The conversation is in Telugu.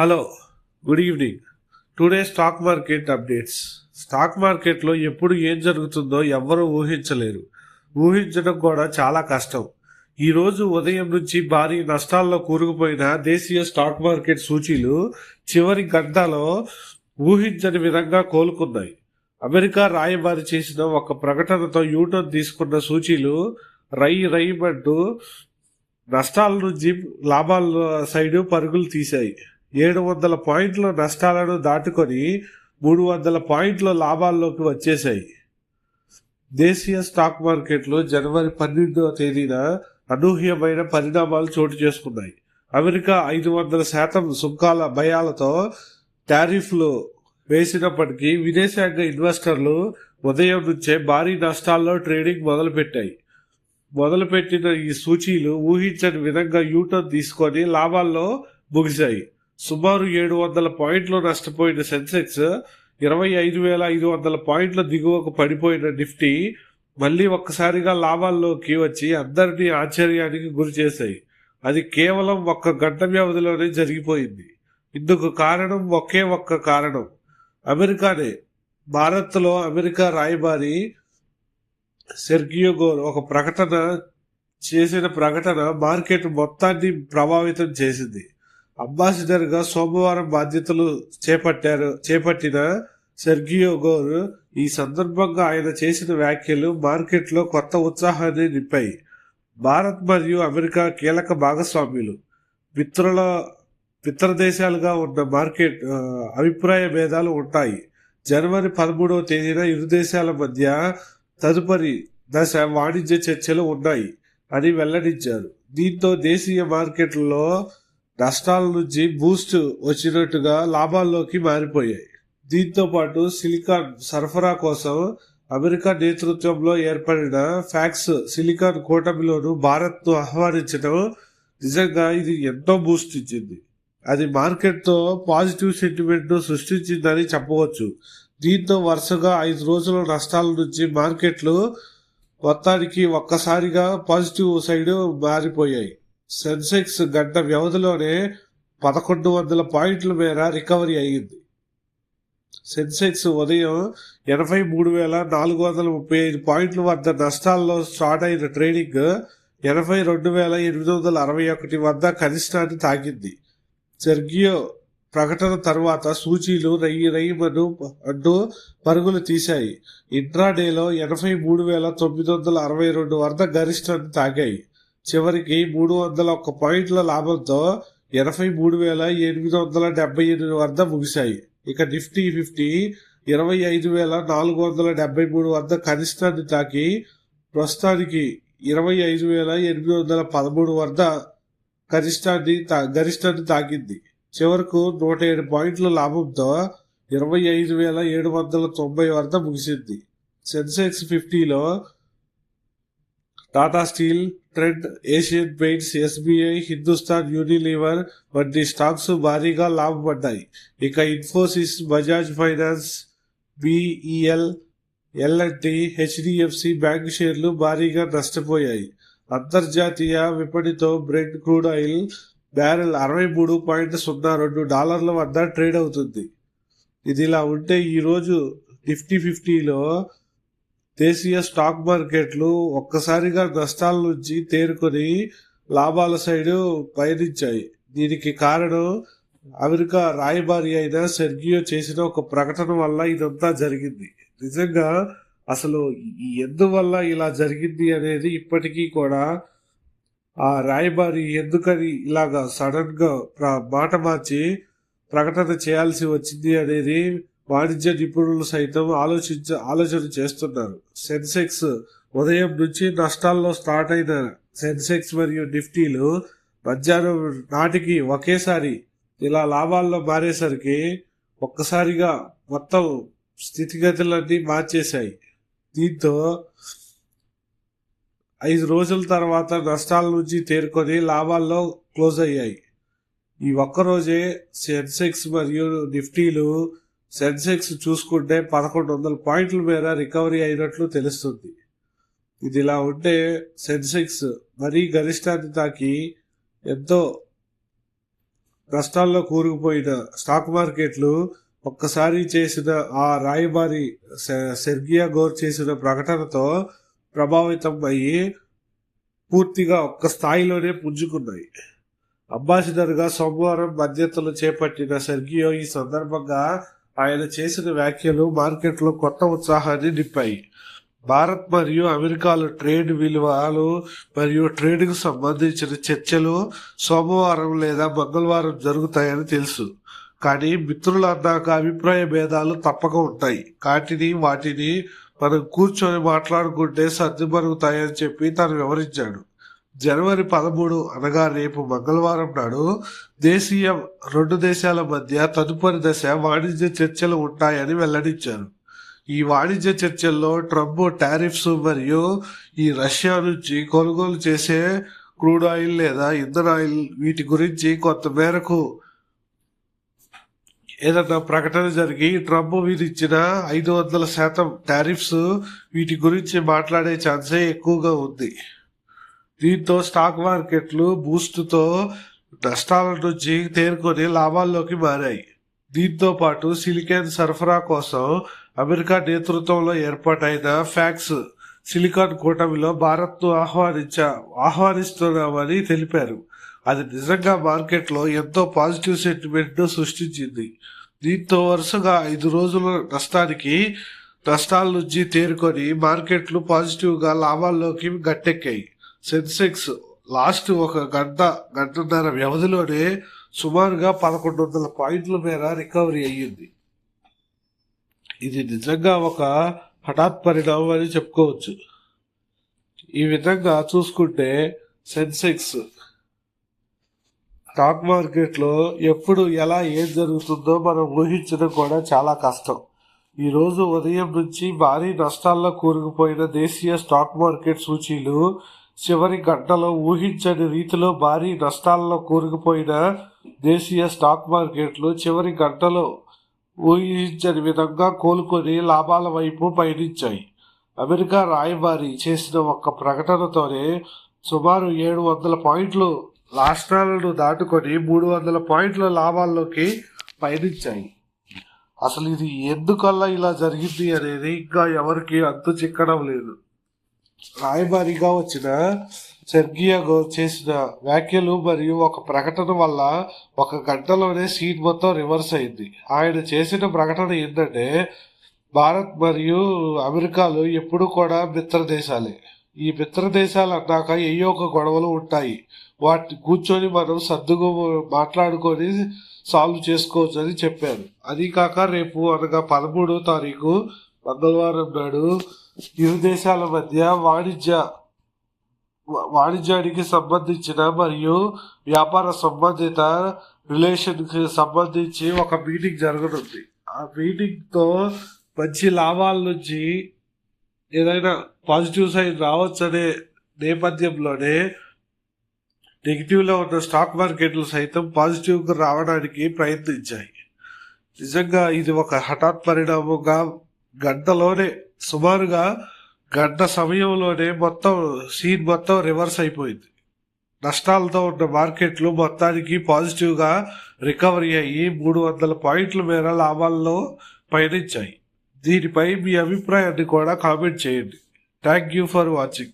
Hello good evening today stock market updates stock మార్కెట్లో ఎప్పుడు ఏం జరుగుతుందో ఎవ్వరూ ఊహించలేరు. ఊహించడం కూడా చాలా కష్టం. ఈరోజు ఉదయం నుంచి భారీ నష్టాల్లో కూరుకుపోయిన దేశీయ స్టాక్ మార్కెట్ సూచీలు చివరి గంటలో ఊహించని విధంగా కోలుకున్నాయి. అమెరికా రాయబారి చేసిన ఒక ప్రకటనతో యూటర్న్ తీసుకున్న సూచీలు రై రైమంటూ నష్టాల నుంచి లాభాల సైడు పరుగులు తీశాయి. ఏడు వందల పాయింట్ల నష్టాలను దాటుకొని మూడు వందల పాయింట్ల లాభాల్లోకి వచ్చేశాయి. దేశీయ స్టాక్ మార్కెట్లో జనవరి పన్నెండవ తేదీన అనూహ్యమైన పరిణామాలు చోటు చేసుకున్నాయి. అమెరికా ఐదు వందల శాతం సుంకాల భయాలతో టారిఫ్లు వేసినప్పటికీ విదేశాంగ ఇన్వెస్టర్లు ఉదయం నుంచే భారీ నష్టాల్లో ట్రేడింగ్ మొదలుపెట్టాయి. మొదలుపెట్టిన ఈ సూచీలు ఊహించని విధంగా యూటర్న్ తీసుకొని లాభాల్లో ముగిశాయి. సుమారు ఏడు వందల పాయింట్లు నష్టపోయిన సెన్సెక్స్ ఇరవై ఐదు వేల ఐదు వందల పాయింట్ల దిగువకు పడిపోయిన నిఫ్టీ మళ్ళీ ఒక్కసారిగా లాభాల్లోకి వచ్చి అందరినీ ఆశ్చర్యానికి గురి చేశాయి. అది కేవలం ఒక్క గంట వ్యవధిలోనే జరిగిపోయింది. ఇందుకు కారణం ఒకే ఒక్క కారణం. అమెరికానే. భారత్లో అమెరికా రాయబారి సెర్గియో గోర్ ఒక ప్రకటన చేసిన ప్రకటన మార్కెట్ మొత్తాన్ని ప్రభావితం చేసింది. అంబాసిడర్గా సోమవారం బాధ్యతలు చేపట్టారు చేపట్టిన సెర్గియో గోర్ ఈ సందర్భంగా ఆయన చేసిన వ్యాఖ్యలు మార్కెట్లో కొత్త ఉత్సాహాన్ని నింపాయి. భారత్ మరియు అమెరికా కీలక భాగస్వామ్యులు మిత్రుల మిత్ర దేశాలుగా ఉన్న మార్కెట్ అభిప్రాయ భేదాలు ఉంటాయి. జనవరి పదమూడవ తేదీన ఇరు దేశాల మధ్య తదుపరి దశ వాణిజ్య చర్చలు ఉన్నాయి అని వెల్లడించారు. దీంతో దేశీయ మార్కెట్లలో నష్టాల నుంచి బూస్ట్ వచ్చినట్టుగా లాభాల్లోకి మారిపోయాయి. దీంతో పాటు సిలికాన్ సరఫరా కోసం అమెరికా నేతృత్వంలో ఏర్పడిన ఫ్యాక్స్ సిలికాన్ కూటమిలోను భారత్ను ఆహ్వానించడం నిజంగా ఇది ఎంతో బూస్ట్ ఇచ్చింది. అది మార్కెట్తో పాజిటివ్ సెంటిమెంట్ను సృష్టించిందని చెప్పవచ్చు. దీంతో వరుసగా ఐదు రోజుల నష్టాల నుంచి మార్కెట్లు మొత్తానికి ఒక్కసారిగా పాజిటివ్ సైడ్ మారిపోయాయి. సెన్సెక్స్ గంట వ్యవధిలోనే పదకొండు వందల పాయింట్ల మేర రికవరీ అయ్యింది. సెన్సెక్స్ ఉదయం ఎనభై మూడు వేల నాలుగు వందల ముప్పై ఐదు పాయింట్ల వద్ద నష్టాల్లో స్టార్ట్ అయిన ట్రేడింగ్ ఎనభై రెండు వేల ఎనిమిది వందల అరవై ఒకటి వద్ద కనిష్టాన్ని తాకింది. సెర్గియో ప్రకటన తర్వాత సూచీలు రయ్యి రయ్యమను అంటూ పరుగులు తీశాయి. ఇంట్రాడేలో ఎనభై మూడు వేల తొమ్మిది వందల అరవై రెండు వద్ద గరిష్టాన్ని తాగాయి చివరికి మూడు వందల ఒక్క పాయింట్ల లాభంతో ఎనభై మూడు వేల ఎనిమిది వందల డెబ్బై ఎనిమిది వద్ద ముగిశాయి. ఇక నిఫ్టీ ఫిఫ్టీ ఇరవై ఐదు వేల నాలుగు వందల డెబ్బై మూడు వద్ద కనిష్టాన్ని తాకి ప్రస్తుతానికి ఇరవై ఐదు వేల ఎనిమిది వందల పదమూడు వద్ద కనిష్టాన్ని తా- గరిష్టాన్ని తాకింది. చివరకు నూట ఏడు పాయింట్ల లాభంతో ఇరవై ఐదు వేల ఏడు వందల తొంభై వద్ద ముగిసింది. సెన్సెక్స్ ఫిఫ్టీలో Tata steel thread Asian paints SBI Hindustan Unilever వంటి స్టాక్స్ భారీగా లాభపడ్డాయి ఇక Infosys Bajaj Finance BEL L&T HDFC Bank షేర్లు భారీగా నష్టపోయాయి. అంతర్జాతీయ విపణితో బ్రెడ్ క్రూడ్ ఆయిల్ బ్యారెల్ అరవై మూడు పాయింట్ సున్నా రెండు డాలర్ల వద్ద ట్రేడ్ అవుతుంది. ఇది ఇలా ఉంటే ఈరోజు నిఫ్టీ ఫిఫ్టీలో దేశీయ స్టాక్ మార్కెట్లు ఒక్కసారిగా నష్టాల నుంచి తేరుకొని లాభాల సైడు పయనించాయి. దీనికి కారణం అమెరికా రాయబారి అయిన సెర్గియో చేసిన ఒక ప్రకటన వల్ల ఇదంతా జరిగింది. నిజంగా అసలు ఈ ఎందువల్ల ఇలా జరిగింది అనేది ఇప్పటికీ కూడా ఆ రాయబారి ఎందుకని ఇలాగా సడన్గా మాట మార్చి ప్రకటన చేయాల్సి వచ్చింది అనేది వాణిజ్య నిపుణులు సైతం ఆలోచించ ఆలోచన చేస్తున్నారు. సెన్సెక్స్ ఉదయం నుంచి నష్టాల్లో స్టార్ట్ అయిన సెన్సెక్స్ మరియు నిఫ్టీలు మధ్యాహ్నం నాటికి ఒకేసారి ఇలా లాభాల్లో మారేసరికి ఒక్కసారిగా మొత్తం స్థితిగతులన్నీ మార్చేశాయి. దీంతో ఐదు రోజుల తర్వాత నష్టాల నుంచి తేరుకొని లాభాల్లో క్లోజ్ అయ్యాయి. ఈ ఒక్క రోజే సెన్సెక్స్ మరియు నిఫ్టీలు సెన్సెక్స్ చూసుకుంటే పదకొండు వందల పాయింట్ల మేర రికవరీ అయినట్లు తెలుస్తుంది. ఇది ఇలా ఉంటే సెన్సెక్స్ మరీ గరిష్టాన్ని తాకి ఎంతో నష్టాల్లో కూరుకుపోయిన స్టాక్ మార్కెట్లు ఒక్కసారి చేసిన ఆ రాయబారి సె- సెర్గియా గోర్ చేసిన ప్రకటనతో ప్రభావితం అయ్యి పూర్తిగా ఒక్క స్థాయిలోనే పుంజుకున్నాయి. అంబాసిడర్గా సోమవారం బాధ్యతలు చేపట్టిన సెర్గియో ఈ సందర్భంగా ఆయన చేసిన వ్యాఖ్యలు మార్కెట్లో కొత్త ఉత్సాహాన్ని నింపాయి. భారత్ మరియు అమెరికాలో ట్రేడ్ విలువలు మరియు ట్రేడ్కు సంబంధించిన చర్చలు సోమవారం లేదా మంగళవారం జరుగుతాయని తెలుసు. కానీ మిత్రులు అన్నాక అభిప్రాయ భేదాలు తప్పక ఉంటాయి. కాటిని వాటిని మనం కూర్చొని మాట్లాడుకుంటే సర్దిమరుగుతాయని చెప్పి తను వివరించాడు. జనవరి పదమూడు అనగా రేపు మంగళవారం నాడు దేశీయ రెండు దేశాల మధ్య తదుపరి దశ వాణిజ్య చర్చలు ఉంటాయని వెల్లడించారు. ఈ వాణిజ్య చర్చల్లో ట్రంప్ టారిఫ్స్ మరియు ఈ రష్యా నుంచి కొనుగోలు చేసే క్రూడ్ ఆయిల్ లేదా ఇంధన ఆయిల్ వీటి గురించి కొంత మేరకు ఏదన్నా ప్రకటన జరిగి ట్రంప్ విధించిన ఐదు వందల శాతం టారిఫ్స్ వీటి గురించి మాట్లాడే ఛాన్సే ఎక్కువగా ఉంది. దీంతో స్టాక్ మార్కెట్లు బూస్ట్తో నష్టాల నుంచి తేరుకొని లాభాల్లోకి మారాయి. దీంతో పాటు సిలికాన్ సరఫరా కోసం అమెరికా నేతృత్వంలో ఏర్పాటైన ఫ్యాక్స్ సిలికాన్ కూటమిలో భారత్ను ఆహ్వానించా ఆహ్వానిస్తున్నామని తెలిపారు. అది నిజంగా మార్కెట్లో ఎంతో పాజిటివ్ సెంటిమెంట్ సృష్టించింది. దీంతో వరుసగా ఐదు రోజుల నష్టానికి నష్టాల నుంచి తేరుకొని మార్కెట్లు పాజిటివ్గా లాభాల్లోకి గట్టెక్కాయి. సెన్సెక్స్ లాస్ట్ ఒక గంట గంటన్నర వ్యవధిలోనే సుమారుగా పదకొండు వందల పాయింట్ల మేర రికవరీ అయ్యింది. ఇది నిజంగా ఒక హఠాత్ పరిణామం అని చెప్పుకోవచ్చు. ఈ విధంగా చూసుకుంటే సెన్సెక్స్ స్టాక్ మార్కెట్లో ఎప్పుడు ఎలా ఏం జరుగుతుందో మనం ఊహించడం కూడా చాలా కష్టం. ఈరోజు ఉదయం నుంచి భారీ నష్టాల్లో కూరుకుపోయిన దేశీయ స్టాక్ మార్కెట్ సూచీలు చివరి గంటలో ఊహించని రీతిలో భారీ నష్టాల్లో కూరుకుపోయిన దేశీయ స్టాక్ మార్కెట్లు చివరి గంటలో ఊహించని విధంగా కోలుకొని లాభాల వైపు పయనించాయి. అమెరికా రాయబారి చేసిన ఒక్క ప్రకటనతోనే సుమారు ఏడు వందల పాయింట్లు రాష్ట్రాలను దాటుకొని మూడు వందల పాయింట్ల లాభాల్లోకి పయనించాయి. అసలు ఇది ఎందుకల్లా ఇలా జరిగింది అనేది ఇంకా ఎవరికి అంతు చిక్కడం లేదు. రాయబారిగా వచ్చిన సెర్గియా చేసిన వ్యాఖ్యలు మరియు ఒక ప్రకటన వల్ల ఒక గంటలోనే సీట్ మొత్తం రివర్స్ అయింది. ఆయన చేసిన ప్రకటన ఏంటంటే భారత్ మరియు అమెరికాలు ఎప్పుడు కూడా మిత్ర దేశాలే ఈ మిత్ర దేశాలు అన్నాక ఏయో ఒక గొడవలు ఉంటాయి. వాటిని కూర్చొని మనం సర్దుకు మాట్లాడుకొని సాల్వ్ చేసుకోవచ్చు అని చెప్పారు. అది కాక రేపు అనగా పదమూడో తారీఖు మంగళవారం నాడు ఇరు దేశాల మధ్య వాణిజ్య వాణిజ్యానికి సంబంధించిన మరియు వ్యాపార సంబంధిత రిలేషన్కి సంబంధించి ఒక మీటింగ్ జరగనుంది. ఆ మీటింగ్తో మంచి లాభాల నుంచి ఏదైనా పాజిటివ్ సైడ్ రావచ్చు అనే నేపథ్యంలోనే నెగిటివ్లో ఉన్న స్టాక్ మార్కెట్లు సైతం పాజిటివ్ రావడానికి ప్రయత్నించాయి. నిజంగా ఇది ఒక హఠాత్ పరిణామంగా గంటలోనే సుమారుగా గంట సమయంలోనే మొత్తం సీన్ మొత్తం రివర్స్ అయిపోయింది. నష్టాలతో ఉన్న మార్కెట్లు మొత్తానికి పాజిటివ్గా రికవరీ అయ్యి మూడు వందల పాయింట్ల మేర లాభాల్లో పయనించాయి. దీనిపై మీ అభిప్రాయాన్ని కూడా కామెంట్ చేయండి. Thank you for watching.